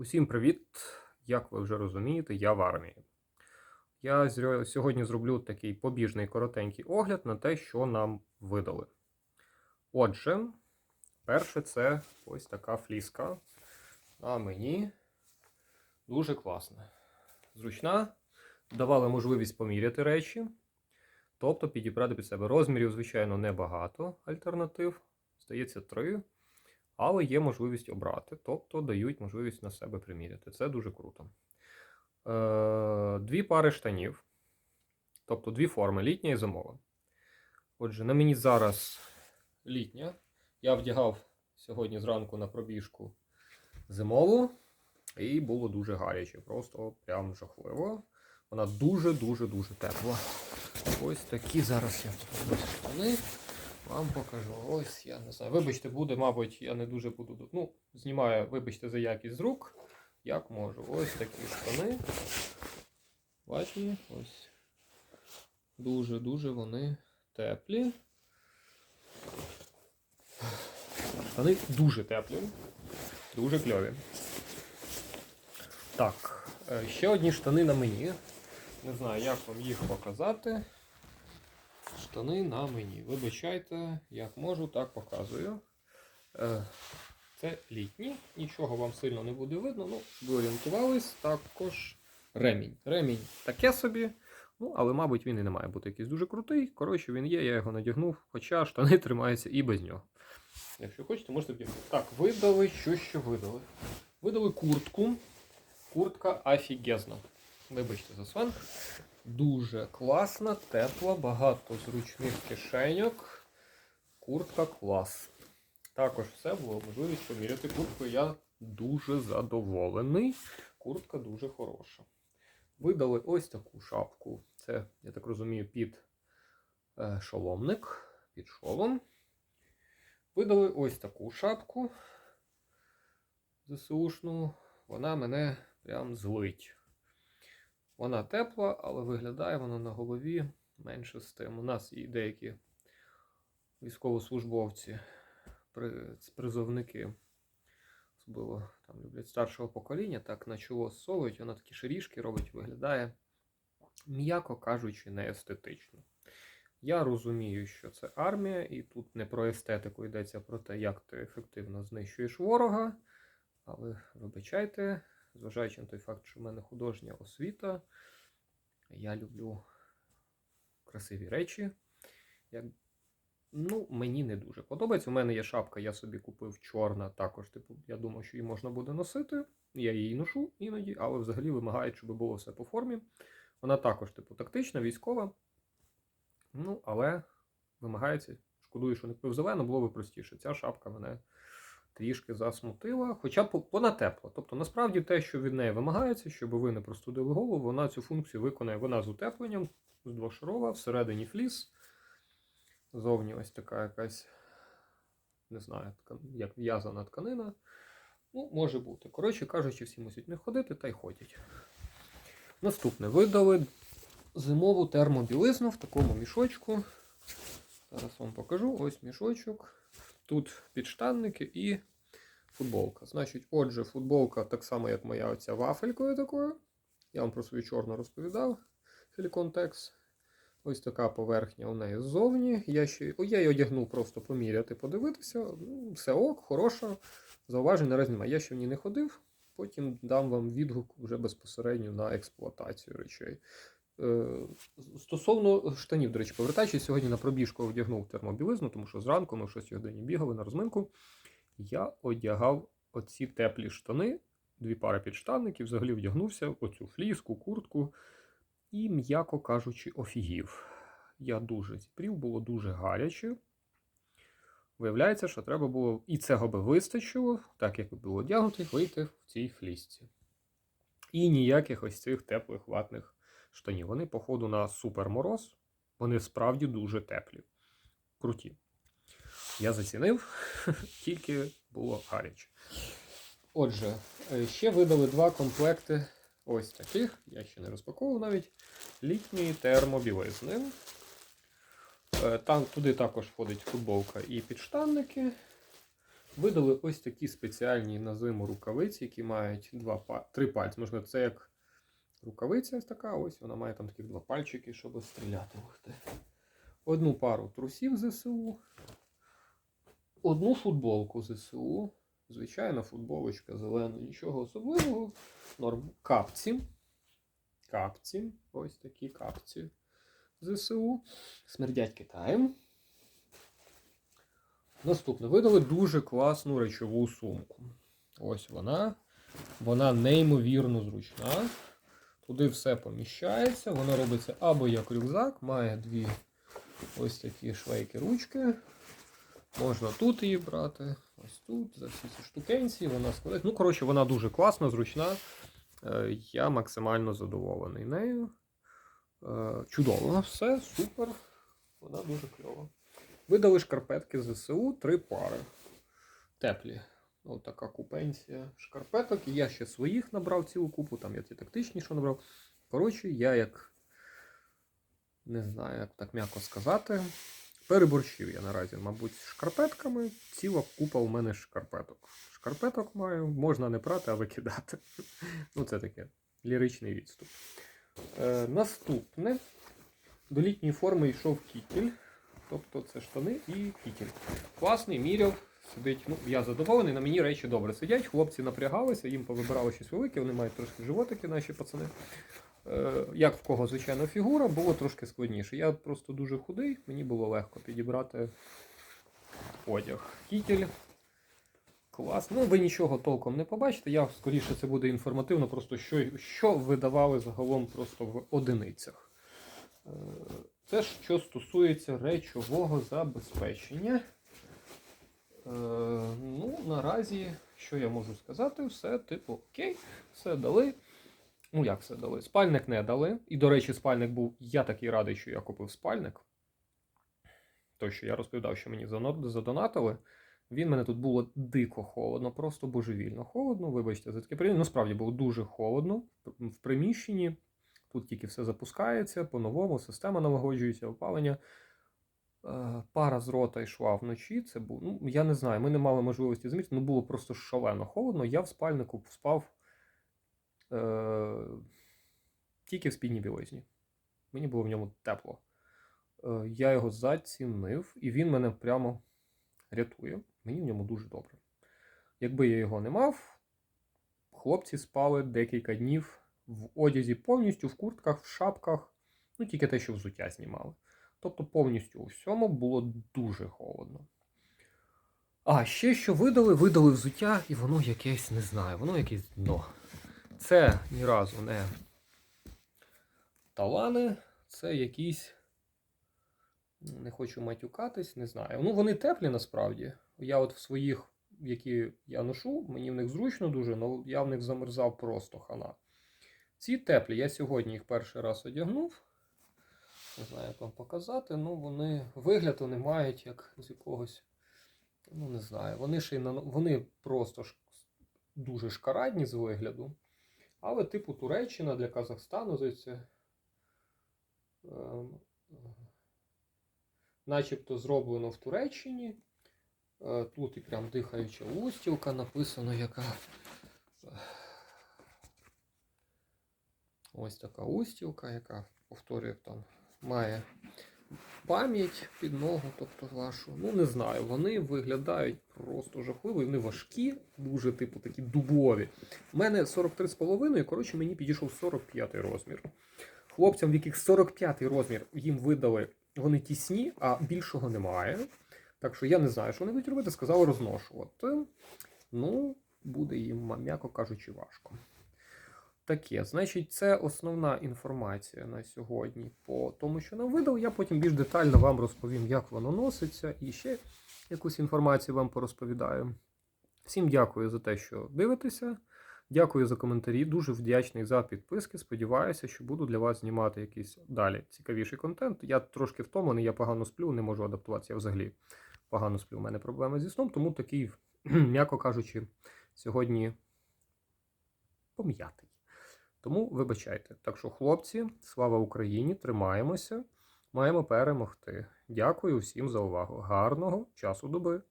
Усім привіт! Як ви вже розумієте, я в армії. Я сьогодні зроблю такий побіжний коротенький огляд на те, що нам видали. Отже, перше це ось така фліска. На мені дуже класна. Зручна. Давали можливість поміряти речі. Тобто підібрати під себе розмірів, звичайно, небагато альтернатив. Здається, три. Але є можливість обрати, тобто дають можливість на себе приміряти. Це дуже круто. Е, дві пари штанів, тобто дві форми літня і зимова. Отже, на мені зараз літня. Я вдягав сьогодні зранку на пробіжку зимову, і було дуже гаряче, просто прям жахливо. Вона дуже-дуже-дуже тепла. Ось такі зараз я штани. Вам покажу. Ось я не знаю. Вибачте, буде, мабуть, я не дуже буду. Ну, знімаю, вибачте за якість з рук. Як можу. Ось такі штани. Бачите? Ось. Дуже-дуже вони теплі. Штани дуже теплі. Дуже кльові. Так, е, ще одні штани на мені. Не знаю, як вам їх показати. Штани на мені. Вибачайте, як можу, так показую. Е, Це літні, нічого вам сильно не буде видно. Ну, ви орієнтувались, також ремінь. Ремінь таке собі. Ну, але, мабуть, він і не має бути якийсь дуже крутий. Коротше, він є, я його надягнув, хоча штани тримаються і без нього. Якщо хочете, можете вдягнути. Так, видали, що ще видали. Видали куртку. Куртка офігезна. Вибачте за сленг. Дуже класна, тепла, багато зручних кишеньок. Куртка клас. Також все було можливість поміряти куртку. Я дуже задоволений. Куртка дуже хороша. Видали ось таку шапку. Це, я так розумію, під е, шоломник, під шолом. Видали ось таку шапку ЗСУшну. Вона мене прям злить. Вона тепла, але виглядає вона на голові менше з тим. У нас і деякі військовослужбовці, призовники, особливо там люблять старшого покоління, так на чоло совують, вона такі ширішки робить, виглядає, м'яко кажучи, не естетично. Я розумію, що це армія, і тут не про естетику йдеться про те, як ти ефективно знищуєш ворога. Але вибачайте, зважаючи на той факт, що в мене художня освіта, я люблю красиві речі. Я, ну, мені не дуже подобається. У мене є шапка, я собі купив чорна, також, типу, я думав, що її можна буде носити. Я її ношу іноді, але взагалі вимагають, щоб було все по формі. Вона також, типу, тактична, військова. Ну, але вимагається. Шкодую, що не купив зелену, було би простіше. Ця шапка мене трішки засмутила, хоча вона тепла. Тобто, насправді те, що від неї вимагається, щоб ви не простудили голову, вона цю функцію виконує. Вона з утепленням, з двошарова, всередині фліс. Зовні ось така якась, не знаю, як в'язана тканина. Ну, може бути. Коротше кажучи, всі мусять не ходити та й ходять. Наступне видали зимову термобілизну в такому мішочку. Зараз вам покажу. Ось мішочок. Тут підштанники і футболка. Значить, отже, футболка так само, як моя оця вафелькою такою. Я вам про свою чорну розповідав. Tex. Ось така поверхня у неї ззовні. Я ще о, я її одягнув просто поміряти, подивитися. Ну, все ок, хороша. Зауважень наразі немає. Я ще в ній не ходив. Потім дам вам відгук вже безпосередньо на експлуатацію речей. Е, Стосовно штанів, до речі, повертаючись, сьогодні на пробіжку одягнув термобілизну, тому що зранку ми в 6 годині бігали на розминку. Я одягав оці теплі штани, дві пари підштанників, взагалі вдягнувся оцю фліску, куртку і, м'яко кажучи, офігів. Я дуже зіпрів, було дуже гаряче. Виявляється, що треба було, і цього би вистачило, так як було одягнути, вийти в цій флісці. І ніяких ось цих теплих ватних штанів. Вони, походу, на супермороз. Вони справді дуже теплі. Круті. Я зацінив, тільки було гаряче. Отже, е, ще видали два комплекти ось таких. Я ще не розпаковував навіть літньої термобілизни. Е, Там туди також входить футболка і підштанники. Видали ось такі спеціальні на зиму рукавиці, які мають два, три пальці. Можна це як рукавиця ось така, ось вона має там таких два пальчики, щоб стріляти. Одну пару трусів ЗСУ, одну футболку ЗСУ. Звичайна футболочка зелена, нічого особливого. Норм. Капці. Капці. Ось такі капці ЗСУ. Смердять Китаєм. Наступне. Видали дуже класну речову сумку. Ось вона. Вона неймовірно зручна. Туди все поміщається. Воно робиться або як рюкзак, має дві ось такі швейки ручки. Можна тут її брати, ось тут, за всі ці штукенці, вона складається. Ну, коротше, вона дуже класна, зручна. Е, Я максимально задоволений нею. Е, Чудово, все, супер. Вона дуже кльова. Видали шкарпетки ЗСУ три пари. Теплі. Ось така купенція шкарпеток. Я ще своїх набрав цілу купу, там я ті тактичні, що набрав. Коротше, я як. Не знаю, як так м'яко сказати. Переборщив я наразі, мабуть, з шкарпетками. Ціла купа у мене шкарпеток. Шкарпеток маю, можна не прати, а викидати. Ну, це таке ліричний відступ. Е, наступне. До літньої форми йшов кітіль. Тобто це штани і кітіль. Класний, міряв, сидить. Ну, я задоволений, на мені речі добре сидять. Хлопці напрягалися, їм повибирали щось велике, вони мають трошки животики, наші пацани. Е, як в кого, звичайно, фігура, було трошки складніше. Я просто дуже худий, мені було легко підібрати одяг. Кітель. Клас. Ну, ви нічого толком не побачите. Я скоріше це буде інформативно, просто що, що видавали загалом просто в одиницях. Е, Це що стосується речового забезпечення. Е, ну, наразі, що я можу сказати, все типу окей, все дали. Ну, як все дали? Спальник не дали. І, до речі, спальник був. Я такий радий, що я купив спальник. Той, що я розповідав, що мені задонатили. Він мене тут було дико холодно, просто божевільно холодно. Вибачте, за таке порівняння. Ну, справді було дуже холодно в приміщенні. Тут тільки все запускається по-новому, система налагоджується, опалення. Е, Пара з рота йшла вночі. Це був. Ну, я не знаю, ми не мали можливості замітити, ну було просто шалено холодно. Я в спальнику спав е, тільки в спідній білизні. Мені було в ньому тепло. Е, я його зацінив, і він мене прямо рятує. Мені в ньому дуже добре. Якби я його не мав, хлопці спали декілька днів в одязі повністю, в куртках, в шапках, ну тільки те, що взуття знімали. Тобто повністю у всьому було дуже холодно. А ще що видали, видали взуття, і воно якесь, не знаю, воно якесь дно. Це ні разу не талани, це якісь. Не хочу матюкатись, не знаю. Ну, вони теплі насправді. Я от в своїх, які я ношу, мені в них зручно дуже, але я в них замерзав просто хана. Ці теплі, я сьогодні їх перший раз одягнув. Не знаю, як вам показати. Ну, вони вигляд вони мають як з якогось. Ну, не знаю. Вони ще й на вони просто ж дуже шкарадні з вигляду. Але, типу, Туреччина для Казахстану, здається. ем, Начебто зроблено в Туреччині. Е, Тут і прям дихаюча устілка написано, яка. Ось така устілка, яка, повторюю, там має пам'ять під ногу, тобто вашу. Ну, не знаю, вони виглядають просто жахливо, вони важкі, дуже, типу, такі дубові. У мене 43,5, коротше, мені підійшов 45 розмір. Хлопцям, в яких 45 розмір їм видали, вони тісні, а більшого немає. Так що я не знаю, що вони будуть робити, сказали розношувати. Ну, буде їм, м'яко кажучи, важко. Таке, значить, це основна інформація на сьогодні по тому, що нам видав. Я потім більш детально вам розповім, як воно носиться, і ще якусь інформацію вам порозповідаю. Всім дякую за те, що дивитеся. Дякую за коментарі. Дуже вдячний за підписки. Сподіваюся, що буду для вас знімати якийсь далі цікавіший контент. Я трошки втомлений, я погано сплю, не можу адаптуватися. Я взагалі погано сплю. У мене проблеми зі сном, тому такий, м'яко кажучи, сьогодні пом'ятий. Тому вибачайте. Так що, хлопці, слава Україні! Тримаємося, маємо перемогти. Дякую всім за увагу. Гарного часу доби!